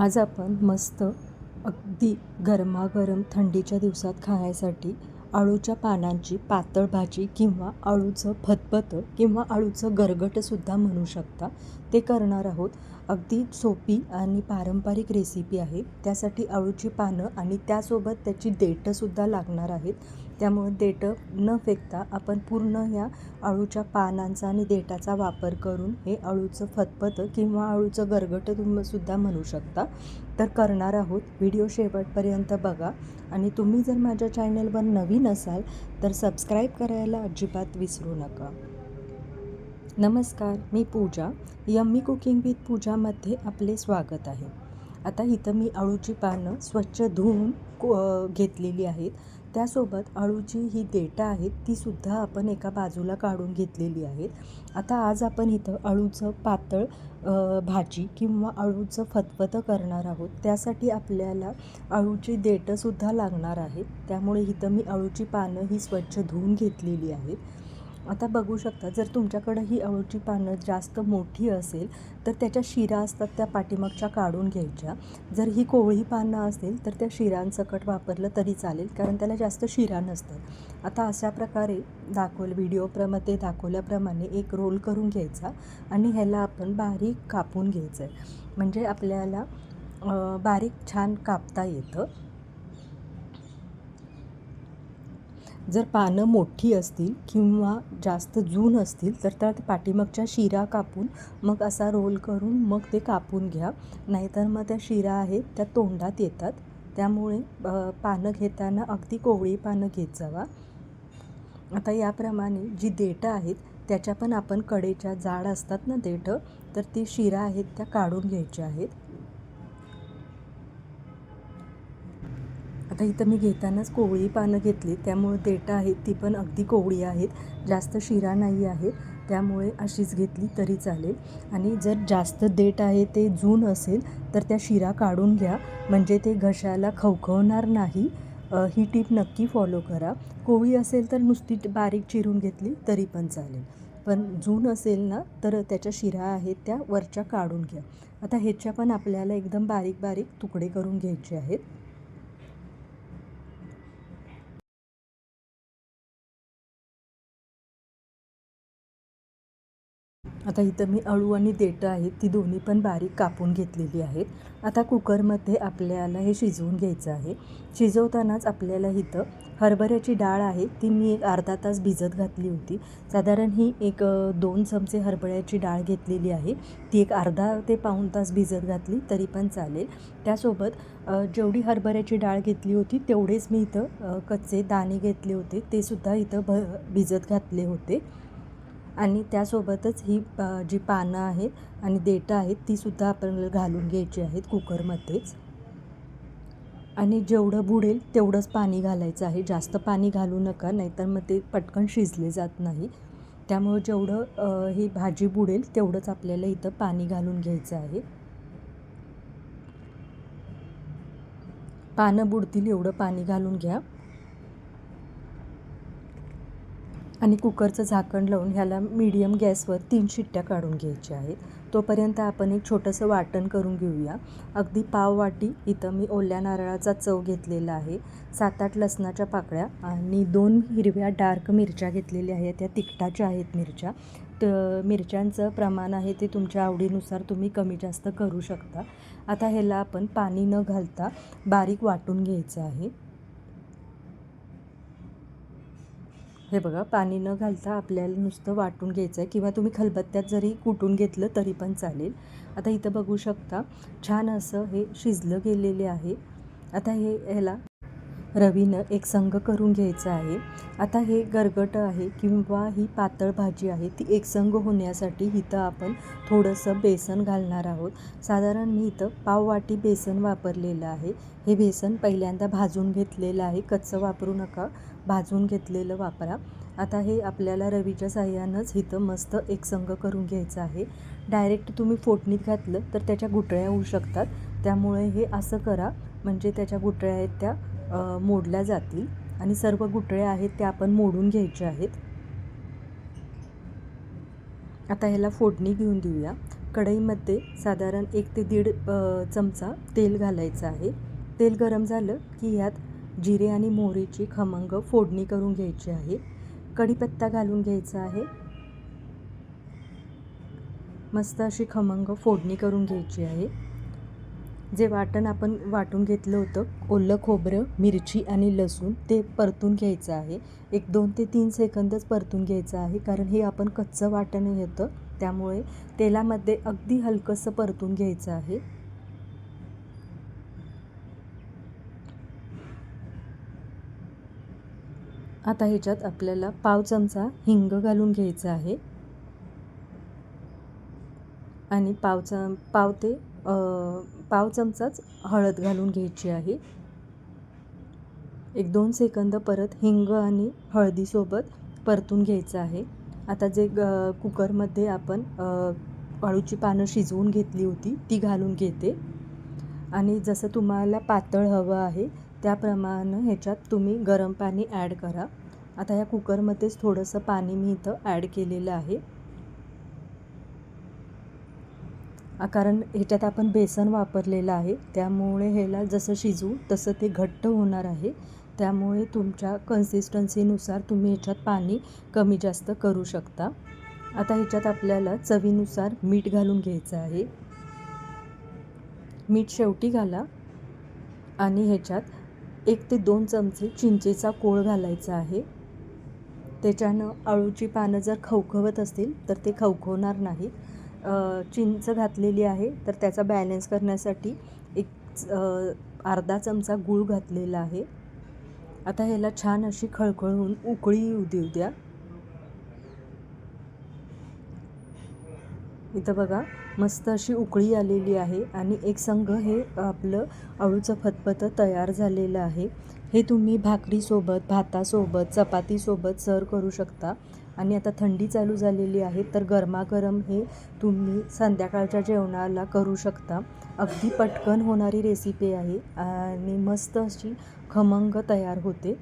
आज आपण मस्त अगदी गरमागरम थंडीच्या दिवसात खाण्यासाठी अळूच्या पानांची पातळ भाजी किंवा अळूचं फतफतं किंवा अळूचं गरगटसुद्धा म्हणू शकता. ते करणार आहोत. अगदी सोपी आणि पारंपरिक रेसिपी आहे. त्यासाठी अळूची पानं आणि त्यासोबत त्याची देठंसुद्धा लागणार आहेत. त्यामुळे देठं न फेकता आपण पूर्ण ह्या अळूच्या पानांचा आणि देठाचा वापर करून हे अळूचं फतफतं किंवा अळूचं गरगटं तुम्ही सुद्धा म्हणू शकता. तर करणार आहोत. व्हिडिओ शेवटपर्यंत बघा. आणि तुम्ही जर माझ्या चॅनलवर नवीन असाल तर सबस्क्राईब करायला अजिबात विसरू नका. नमस्कार. मी पूजा. यम्मी कुकिंग विथ पूजामध्ये आपले स्वागत आहे. आता इथं मी अळूची पानं स्वच्छ धुवून को घेतलेली आहेत. त्यासोबत अळूची ही देठं आहेत तीसुद्धा आपण एका बाजूला काढून घेतलेली आहेत. आता आज आपण इथं अळूचं पातळ भाजी किंवा अळूचं फतफतं करणार आहोत. त्यासाठी आपल्याला अळूची देठंसुद्धा लागणार आहेत. त्यामुळे इथं मी अळूची पानं ही स्वच्छ धुवून घेतलेली आहेत. आता बघू शकता जर तुमच्याकडं ही अळूची पानं जास्त मोठी असेल तर त्याच्या शिरा असतात त्या पाठीमागच्या काढून घ्यायच्या. जर ही कोवळी पानं असेल तर त्या शिरांसकट वापरलं तरी चालेल कारण त्याला जास्त शिरा नसतात. आता अशा प्रकारे दाखवलं व्हिडिओप्रमध्ये दाखवल्याप्रमाणे एक रोल करून घ्यायचा आणि ह्याला आपण बारीक कापून घ्यायचं आहे म्हणजे आपल्याला बारीक छान कापता येतं. जर पानं मोठी असतील किंवा जास्त जून असतील तर त्या पाठीमागच्या शिरा कापून मग असा रोल करून मग ते कापून घ्या. नाहीतर मग त्या शिरा आहेत त्या तोंडात येतात. त्यामुळे पानं घेताना अगदी कोवळी पानं घेत जावा. आता याप्रमाणे जी देठं आहेत त्याच्या पण आपण कडेच्या जाड असतात ना देठं तर ती शिरा आहेत त्या काढून घ्यायच्या आहेत. आता इथं मी घेतानाच कोवळी पानं घेतली. त्यामुळे देठं आहेत ती पण अगदी कोवळी आहेत. जास्त शिरा नाही आहे. त्यामुळे अशीच घेतली तरी चालेल. आणि जर जास्त देठ आहे ते जून असेल तर त्या शिरा काढून घ्या. म्हणजे ते घशाला खवखवणार नाही. ही टीप नक्की फॉलो करा. कोवळी असेल तर नुसती बारीक चिरून घेतली तरी पण चालेल. पण जून असेल ना तर त्याच्या शिरा आहेत त्या वरच्या काढून घ्या. आता ह्याच्या पण आपल्याला एकदम बारीक बारीक तुकडे करून घ्यायचे आहेत. आता इथं मी अळू आणि देठं आहेत ती दोन्ही पण बारीक कापून घेतलेली आहेत. आता कुकरमध्ये आपल्याला हे शिजवून घ्यायचं आहे. शिजवतानाच आपल्याला इथं हरभऱ्याची डाळ आहे ती मी एक अर्धा तास भिजत घातली होती. साधारण ही एक दोन चमचे हरभऱ्याची डाळ घेतलेली आहे. ती एक अर्धा ते पाऊण तास भिजत घातली तरी पण चालेल. त्यासोबत जेवढी हरभऱ्याची डाळ घेतली होती तेवढेच मी इथं कच्चे दाणे घेतले होते. ते सुद्धा इथं भ भिजत घातले होते. आणि त्यासोबतच ही जी पानं आहेत आणि देठं आहेत तीसुद्धा आपण घालून घ्यायची आहेत कुकरमध्येच. आणि जेवढं बुडेल तेवढंच पाणी घालायचं आहे. जास्त पाणी घालू नका नाहीतर मग ते पटकन शिजले जात नाही. त्यामुळं जेवढं ही भाजी बुडेल तेवढंच आपल्याला इथं पाणी घालून घ्यायचं आहे. पानं बुडतील एवढं पाणी घालून घ्या. आणि कुकरचं झाकण लावून ह्याला मीडियम गॅसवर तीन शिट्ट्या काढून घ्यायच्या आहेत. तोपर्यंत आपण एक छोटंसं वाटण करून घेऊया. अगदी पाव वाटी इथं मी ओल्या नारळाचा चव घेतलेला आहे. सात आठ लसणाच्या पाकळ्या आणि दोन हिरव्या डार्क मिरच्या घेतलेल्या आहेत. त्या तिखटाच्या आहेत मिरच्या. तर मिरच्यांचं प्रमाण आहे ते तुमच्या आवडीनुसार तुम्ही कमी जास्त करू शकता. आता ह्याला आपण पाणी न घालता बारीक वाटून घ्यायचं आहे. हे बघा पाणी न घालता आपल्याला नुसतं वाटून घ्यायचं आहे किंवा तुम्ही खलबत्त्यात जरी कुटून घेतलं तरी पण चालेल. आता इथं बघू शकता छान असं हे शिजलं गेलेले आहे. आता हे ह्याला रवीनं एक संघ करून घ्यायचं आहे. आता हे गरगटं आहे किंवा ही पातळ भाजी आहे ती एकसंग होण्यासाठी इथं आपण थोडंसं बेसन घालणार आहोत. साधारण मी इथं पाववाटी बेसन वापरलेलं आहे. हे बेसन पहिल्यांदा भाजून घेतलेलं आहे. कच्चं वापरू नका. भाजून घेतलेलं वापरा. आता हे आपल्याला रवीच्या साह्यानंच इथं मस्त एकसंग करून घ्यायचं आहे. डायरेक्ट तुम्ही फोडणीत घातलं तर त्याच्या गुटळ्या होऊ शकतात. त्यामुळे हे असं करा. म्हणजे त्याच्या गुटळ्या आहेत त्या मोडल्या जातील आणि सर्व गुटळे आहेत त्या आपण मोडून घ्यायच्या आहेत. आता ह्याला फोडणी घेऊन देऊया. कढईमध्ये साधारण एक ते दीड चमचा तेल घालायचं आहे. तेल गरम झालं की यात जिरे आणि मोहरीची खमंग फोडणी करून घ्यायची आहे. कढीपत्ता घालून घ्यायचा आहे. मस्त अशी खमंग फोडणी करून घ्यायची आहे. जे वाटण आपण वाटून घेतलं होतं ओलं खोबरं मिरची आणि लसूण ते परतून घ्यायचं आहे. एक दोन ते तीन सेकंदच परतून घ्यायचं आहे कारण हे आपण कच्चं वाटण येतं त्यामुळे तेलामध्ये अगदी हलकंसं परतून घ्यायचं आहे. आता ह्याच्यात आपल्याला पाव चमचा हिंग घालून घ्यायचं आहे. आणि पाव चम पाव ते पाव चमचाच हळद घालून घ्यायची आहे. एक दोन सेकंद परत हिंग आणि हळदीसोबत परतून घ्यायचं आहे. आता जे ग कुकरमध्ये आपण अळूची पानं शिजवून घेतली होती ती घालून घेते. आणि जसं तुम्हाला पातळ हवं आहे त्याप्रमाणे ह्याच्यात तुम्ही गरम पाणी ॲड करा. आता या कुकरमध्येच थोडंसं पाणी मी इथं ॲड केलेलं आहे. कारण ह्याच्यात आपण बेसन वापरलेलं आहे. त्यामुळे ह्याला जसं शिजवू तसं ते घट्ट होणार आहे. त्यामुळे तुमच्या कन्सिस्टन्सीनुसार तुम्ही ह्याच्यात पाणी कमी जास्त करू शकता. आता ह्याच्यात आपल्याला चवीनुसार मीठ घालून घ्यायचं आहे. मीठ शेवटी घाला आणि ह्याच्यात एक ते दोन चमचे चिंचेचा कोळ घालायचा आहे. त्याच्यानं अळूची पानं जर खवखवत असतील तर ते खवखवणार नाहीत. चिंच घातलेली आहे तर त्याचा बॅलन्स करण्यासाठी एक अर्धा चमचा गूळ घातलेला आहे. आता ह्याला छान अशी खळखळून उकळी येऊ देऊ द्या. इथं बघा मस्त अशी उकळी आलेली आहे आणि एक संघ हे आपलं अळूचं फतफतं तयार झालेलं आहे. हे तुम्ही भाकरीसोबत भातासोबत चपातीसोबत सर्व करू शकता. आणि आता थंडी चालू झालेली आहे तर गरमागरम हे तुम्ही संध्याकाळच्या जेवणाला करू शकता. अगदी पटकन होणारी रेसिपी आहे आणि मस्त अशी खमंग तयार होते.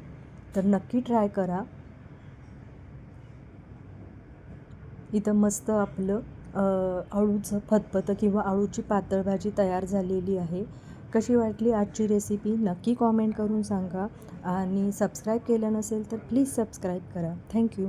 तर नक्की ट्राय करा. इथं मस्त आपलं अळूचं फतफतं किंवा अळूची पातळ भाजी तयार झालेली आहे. कशी वाटली आजची रेसिपी नक्की कॉमेंट करून सांगा. आणि सबस्क्राईब केलं नसेल तर प्लीज सबस्क्राईब करा. थँक्यू